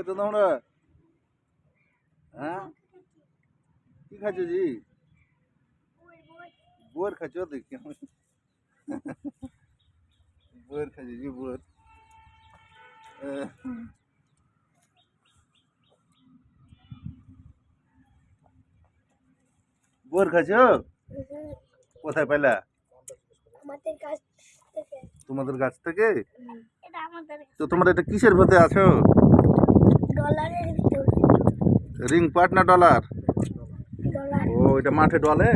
করছ তোমরা হ্যাঁ? কি খাচ্ছো জি? বোর খাচ্ছো দেখি আমি। বোর খাচ্ছি জি বোর। বোর খাচ্ছো? কোথায় পাইলা? আমাদের কাছ থেকে। তোমাদের গাছ থেকে? তো তোমরা এটা কিসের ভেতরে আছো? ডলারের ভিতরে। রিং পাট না ডলার। ও এটা মাঠে ডলে?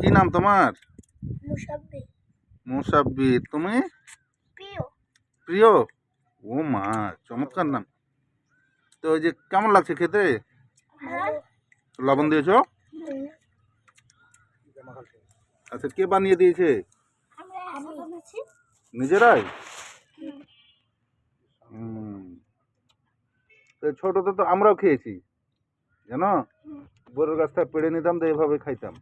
কি নাম তোমার? মুসাব্বি। মুসাব্বির তুমি? প্রিয়। প্রিয়? ও মা চমৎকার নাম। তো ওই যে কেমন লাগছে খেতে? লবণ দিয়েছ। আচ্ছা কে বানিয়ে দিয়েছে? নিজেরাই? হুম। তো ছোটতে তো আমরাও খেয়েছি, জানো? বড়ের গাছটা পেড়ে নিতাম তো এভাবে খাইতাম।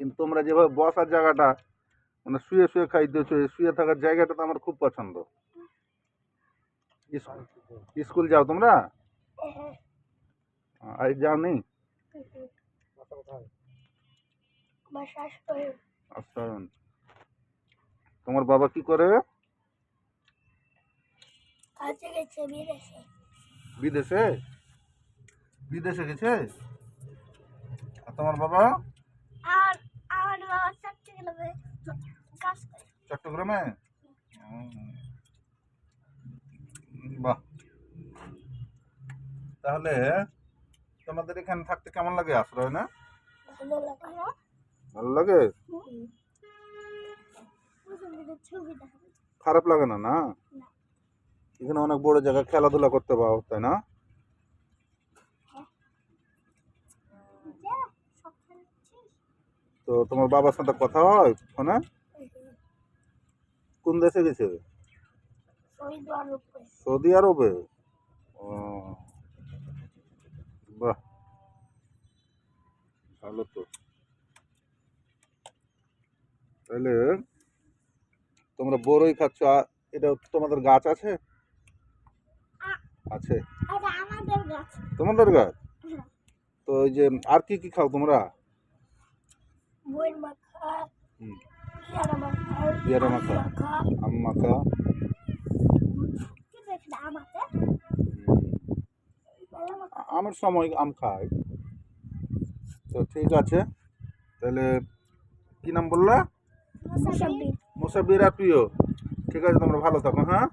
কিন্তু তোমরা যেভাবে বসার জায়গাটা মানে শুয়ে শুয়ে খাইতেছো শুয়ে থাকার জায়গাটা তো আমার খুব পছন্দ। স্কুল- যাও তোমরা? আজ যাও নি তোমার বাবা কি করে? বিদেশে? বিদেশে গেছে? আর তোমার বাবা? আর আমার বাবা চারটে কাজ করে। চট্টগ্রামে? বাহ। তাহলে তোমাদের এখানে থাকতে কেমন লাগে? আশ্রয় না? ভালো লাগে খারাপ লাগে না না? এখানে অনেক বড় জায়গা, খেলাধুলা করতে পারো তাই না? তো তোমার বাবার সাথে কথা হয় ফোনে? কোন দেশে গেছে? সৌদি আরবে? ও, বাহ। ভালো তো। তাহলে তোমরা বড়ই খাচ্ছ এটা তোমাদের গাছ আছে? আছে? আমাদের তোমাদের গাছ? তো ওই যে আর কি কি খাও তোমরা? পেয়ারা মাখা আম মাখা আমের সময় আম খাই তো ঠিক আছে। তাহলে কি নাম বললা? মুসাবির প্রিয়। ঠিক আছে তোমরা ভালো থাকো হ্যাঁ?